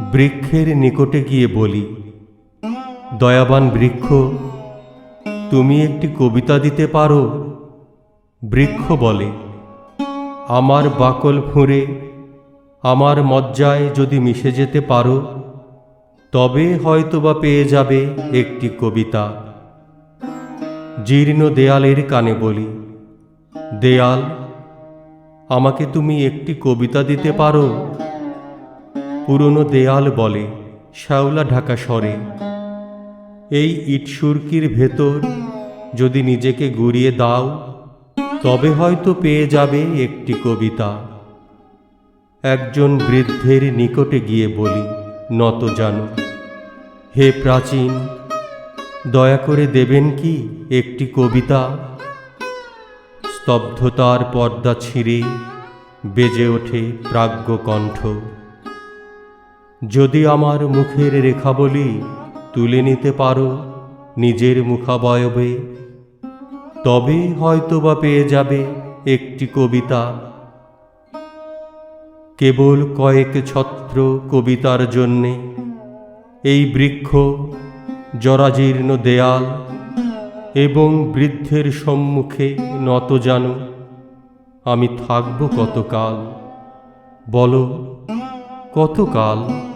বৃক্ষের নিকটে গিয়ে বলি, দয়াবান বৃক্ষ, তুমি একটি কবিতা দিতে পারো? বৃক্ষ বলে, আমার বাকল ফুঁড়ে, আমার মজ্জায় যদি মিশে যেতে পারো, তবে হয়তোবা পেয়ে যাবে একটি কবিতা। জীর্ণ দেয়ালের কানে বলি, দেয়াল, আমাকে তুমি একটি কবিতা দিতে পারো? পুরনো দেয়াল বলে, শ্যাওলা ঢাকা সরে। এই ইটসুরকির ভেতর যদি নিজেকে গুড়িয়ে দাও, তবে হয়তো পেয়ে যাবে একটি কবিতা। একজন বৃদ্ধের নিকটে গিয়ে বলি, নত জানো, হে প্রাচীন, দয়া করে দেবেন কি একটি কবিতা? স্তব্ধতার পর্দা ছিঁড়ে বেজে ওঠে প্রাজ্ঞ কণ্ঠ যদি আমার মুখের রেখাবলি তুলে নিতে পারো নিজের মুখাবয়বে, তবে হয়তোবা পেয়ে যাবে একটি কবিতা। কেবল কয়েক ছত্র কবিতার জন্যে এই বৃক্ষ, জরাজীর্ণ দেয়াল এবং বৃদ্ধের সম্মুখে নত জানো আমি থাকব কতকাল। বলো, কতকাল?